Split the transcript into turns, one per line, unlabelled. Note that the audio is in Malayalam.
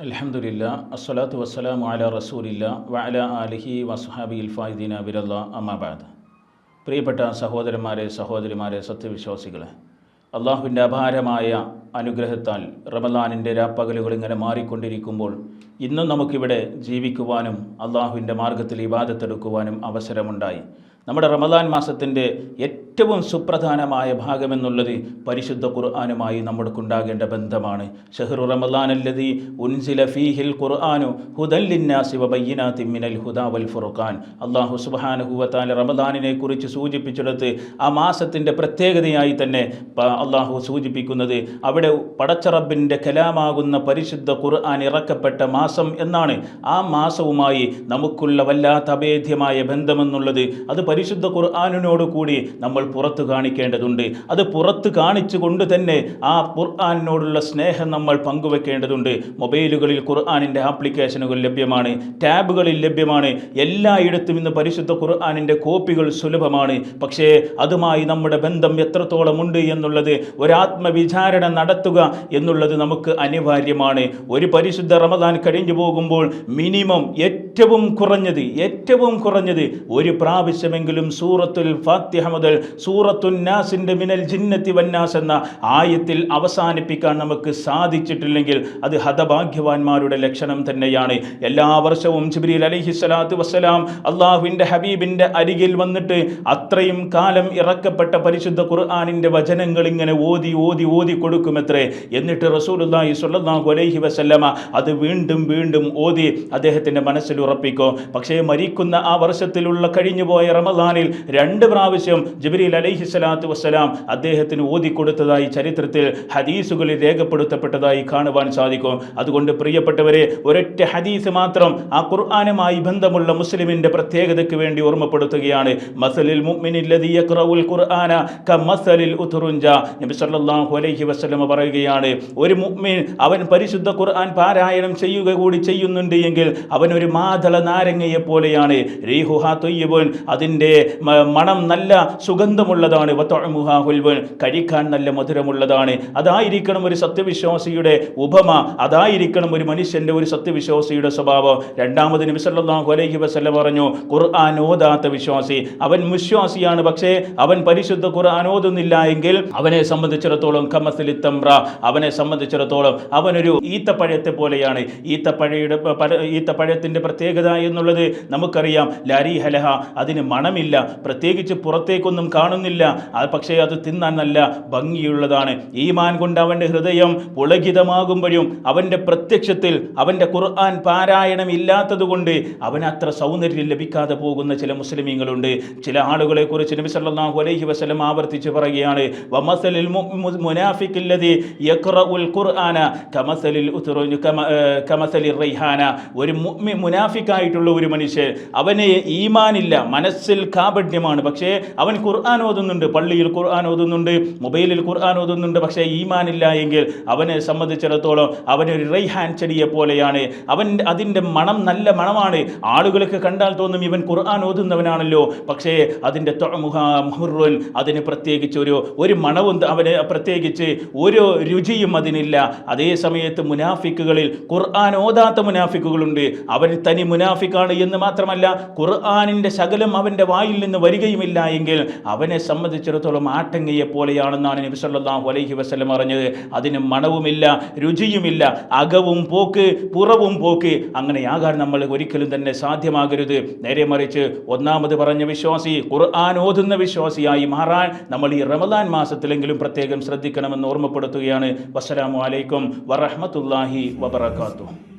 അലഹമുല്ല അസ്സലാത്തു വസ്സലാം അല റസൂലില്ല വഅല ആലിഹി വസ്ഹാബി ഫായിദീന അബിരല്ല അമ്മാബാദ് പ്രിയപ്പെട്ട സഹോദരന്മാരെ സഹോദരിമാരെ സത്യവിശ്വാസികളെ അള്ളാഹുവിന്റെ അപാരമായ അനുഗ്രഹത്താൽ റമദാനിന്റെ രാപ്പകലുകൾ ഇങ്ങനെ മാറിക്കൊണ്ടിരിക്കുമ്പോൾ ഇന്നും നമുക്കിവിടെ ജീവിക്കുവാനും അള്ളാഹുവിന്റെ മാർഗത്തിൽ ഇബാദത്തെടുക്കുവാനും അവസരമുണ്ടായി. നമ്മുടെ റമദാൻ മാസത്തിന്റെ ഏറ്റവും സുപ്രധാനമായ ഭാഗമെന്നുള്ളത് പരിശുദ്ധ ഖുർആാനുമായി നമ്മൾക്കുണ്ടാകേണ്ട ബന്ധമാണ്. ഷെഹ്റു റമദാൻ അല്ലതി ഉൻസില ഫീഹിൽ ഖുർആാനു ഹുദല്ലിന്നാസി വബയ്യനാ തിമ്മിനൽ ഹുദാ വൽ ഫുർഖാൻ. അള്ളാഹു സുബാനുഹുവത്താൽ റമദാനിനെ കുറിച്ച് സൂചിപ്പിച്ചെടുത്ത് ആ മാസത്തിന്റെ പ്രത്യേകതയായി തന്നെ അള്ളാഹു സൂചിപ്പിക്കുന്നത് അവിടെ പടച്ചറബിന്റെ കലാമാകുന്ന പരിശുദ്ധ ഖുർആൻ ഇറക്കപ്പെട്ട മാസം എന്നാണ്. ആ മാസവുമായി നമുക്കുള്ള വല്ലാത്ത അഭേദ്യമായ ബന്ധമെന്നുള്ളത് അത് പരിശുദ്ധ ഖുർആാനിനോട് കൂടി നമ്മൾ പുറത്ത് കാണിക്കേണ്ടതുണ്ട്. അത് പുറത്ത് കാണിച്ചുകൊണ്ട് തന്നെ ആ ഖുർആാനിനോടുള്ള സ്നേഹം നമ്മൾ പങ്കുവെക്കേണ്ടതുണ്ട്. മൊബൈലുകളിൽ ഖുർആാനിന്റെ ആപ്ലിക്കേഷനുകൾ ലഭ്യമാണ്. ടാബുകളിൽ ലഭ്യമാണ്. എല്ലായിടത്തും ഇന്ന് പരിശുദ്ധ ഖുർആാനിന്റെ കോപ്പികൾ സുലഭമാണ്. പക്ഷേ അതുമായി നമ്മുടെ ബന്ധം എത്രത്തോളമുണ്ട് എന്നുള്ളത് ഒരാത്മവിചാരണ നടത്തുക എന്നുള്ളത് നമുക്ക് അനിവാര്യമാണ്. ഒരു പരിശുദ്ധ റമദാൻ കഴിഞ്ഞു പോകുമ്പോൾ മിനിമം ഏറ്റവും കുറഞ്ഞത് ഏറ്റവും കുറഞ്ഞത് ഒരു പ്രാവശ്യമെങ്കിലും സൂറത്തുൽ ഫാത്തിഹ മുതൽ സൂറത്തുന്നാസിന്റെ മിനൽ ജിന്നത്തി വന്നാസ് എന്ന ആയത്തിൽ അവസാനിപ്പിക്കാൻ നമുക്ക് സാധിച്ചിട്ടില്ലെങ്കിൽ അത് ഹതഭാഗ്യവാന്മാരുടെ ലക്ഷണം തന്നെയാണ്. എല്ലാ വർഷവും ജിബ്രീൽ അലഹി സ്വലാത്തു വസ്സലാം അള്ളാഹുവിന്റെ ഹബീബിന്റെ അരികിൽ വന്നിട്ട് അത്രയും കാലം ഇറക്കപ്പെട്ട പരിശുദ്ധ ഖുർആാനിന്റെ വചനങ്ങൾ ഇങ്ങനെ ഓതി ഓതി ഓതി കൊടുക്കുമത്രേ? എന്നിട്ട് റസൂലുള്ളാഹി സ്വല്ലല്ലാഹു അലൈഹി വസല്ലമ അത് വീണ്ടും വീണ്ടും ഓതി അദ്ദേഹത്തിന്റെ മനസ്സിൽ ഉറപ്പിക്കും. പക്ഷേ മരിക്കുന്ന ആ വർഷത്തിലുള്ള കഴിഞ്ഞുപോയ റമദാനിൽ രണ്ട് പ്രാവശ്യം ജിബ്രീൽ അലൈഹി സ്വലാത്തു വസ്സലാം അദ്ദേഹത്തിന് ഓതി കൊടുത്തതായി ചരിത്രത്തിൽ ഹദീസുകളിൽ രേഖപ്പെടുത്തപ്പെട്ടതായി കാണുവാൻ സാധിക്കും. അതുകൊണ്ട് പ്രിയപ്പെട്ടവരെ ഒരൊറ്റ ഹദീസ് മാത്രം ആ ഖുർആാനുമായി ബന്ധമുള്ള മുസ്ലിമിന്റെ പ്രത്യേകതയ്ക്ക് വേണ്ടി ഓർമ്മപ്പെടുത്തുകയാണ്. മസലിൽ ഖുർആന നബി സല്ലല്ലാഹു അലൈഹി വസല്ലം പറയുകയാണ് ഒരു മുഅ്മിൻ അവൻ പരിശുദ്ധ ഖുർആൻ പാരായണം ചെയ്യുക കൂടി ചെയ്യുന്നുണ്ട് എങ്കിൽ അവൻ ഒരു മാതള നാരങ്ങയെ പോലെയാണ് അതിന്റെ മണം നല്ല സുഗന്ധമുള്ളതാണ്. കഴിക്കാൻ നല്ല മധുരമുള്ളതാണ്. അതായിരിക്കണം ഒരു സത്യവിശ്വാസിയുടെ ഉപമ അതായിരിക്കണം ഒരു മനുഷ്യന്റെ ഒരു സത്യവിശ്വാസിയുടെ സ്വഭാവം. രണ്ടാമത് നബി സല്ലല്ലാഹു അലൈഹി വസല്ലം പറഞ്ഞു ഖുർആൻ ഓതാത്ത വിശ്വാസി. അവൻ വിശ്വാസിയാണ് പക്ഷേ അവൻ പരിശുദ്ധ ഖുർആൻ ഓതുന്നില്ല എങ്കിൽ അവനെ സംബന്ധിച്ചിടത്തോളം കമസലി തമ്ര അവനെ സംബന്ധിച്ചിടത്തോളം അവനൊരു ഈത്തപ്പഴത്തെ പോലെയാണ്. ഈത്തപ്പഴയുടെ ഈത്തപ്പഴത്തിന്റെ പ്രത്യേക പ്രത്യേകത എന്നുള്ളത് നമുക്കറിയാം. ലാരി ഹലഹ അതിന് മണമില്ല. പ്രത്യേകിച്ച് പുറത്തേക്കൊന്നും കാണുന്നില്ല. പക്ഷേ അത് തിന്നാൻ നല്ല ഭംഗിയുള്ളതാണ്. ഈമാൻ കൊണ്ട് അവന്റെ ഹൃദയം പുളകിതമാകുമ്പോഴും അവന്റെ പ്രത്യക്ഷത്തിൽ അവന്റെ ഖുർആൻ പാരായണം ഇല്ലാത്തതുകൊണ്ട് അവന് അത്ര സൗന്ദര്യം ലഭിക്കാതെ പോകുന്ന ചില മുസ്ലിമീങ്ങളുണ്ട്. ചില ആളുകളെ കുറിച്ച് നബി സല്ലല്ലാഹു അലൈഹി വസല്ലം ആവർത്തിച്ച് പറയുകയാണ് വമസലിൽ മു- മു- യഖറഉൽ ഖുർആന കമസലിൽ റൈഹാന. ഒരു മുനാഫിക്കായിട്ടുള്ള ഒരു മനുഷ്യൻ അവന് ഈമാനില്ല മനസ്സിൽ കാപഢ്യമാണ്. പക്ഷേ അവൻ ഖുർആൻ ഓതുന്നുണ്ട് പള്ളിയിൽ ഖുർആൻ ഓതുന്നുണ്ട് മൊബൈലിൽ ഖുർആൻ ഓതുന്നുണ്ട് പക്ഷേ ഈമാനില്ല എങ്കിൽ അവനെ സംബന്ധിച്ചിടത്തോളം അവനൊരു റൈഹാൻ ചെടിയെ പോലെയാണ്. അവൻ അതിന്റെ മണം നല്ല മണമാണ്. ആളുകൾക്ക് കണ്ടാൽ തോന്നും ഇവൻ ഖുർആൻ ഓതുന്നവനാണല്ലോ. പക്ഷേ അതിന്റെ മുഹുറുൻ അതിന് പ്രത്യേകിച്ച് ഒരു ഒരു മണവും അവന് പ്രത്യേകിച്ച് ഒരു രുചിയും അതിനില്ല. അതേ സമയത്ത് മുനാഫിക്കുകളിൽ ഖുർആൻ ഓതാത്ത മുനാഫിക്കുകളുണ്ട്. അവൻ മുനാഫിക്കാണ് എന്ന് മാത്രമല്ല ഖുർആാനിന്റെ ശകലം അവന്റെ വായിൽ നിന്ന് വരികയുമില്ല എങ്കിൽ അവനെ സംബന്ധിച്ചിടത്തോളം ആട്ടങ്ങയെ പോലെയാണെന്നാണ് നബി സല്ലല്ലാഹു അലൈഹി വസല്ലം പറഞ്ഞത്. അതിന് മണവുമില്ല രുചിയുമില്ല അകവും പോക്ക് പുറവും പോക്ക് അങ്ങനെയാകാൻ നമ്മൾ ഒരിക്കലും തന്നെ സാധ്യമാകരുത്. നേരെ മറിച്ച് ഒന്നാമത് പറഞ്ഞ വിശ്വാസി ഖുർആൻ ഓതുന്ന വിശ്വാസിയായി മാറാൻ നമ്മൾ ഈ റമദാൻ മാസത്തിലെങ്കിലും പ്രത്യേകം ശ്രദ്ധിക്കണമെന്ന് ഓർമ്മപ്പെടുത്തുകയാണ്. വസ്സലാമു അലൈക്കും വറഹ്മത്തുള്ളാഹി വബറകാതുഹു.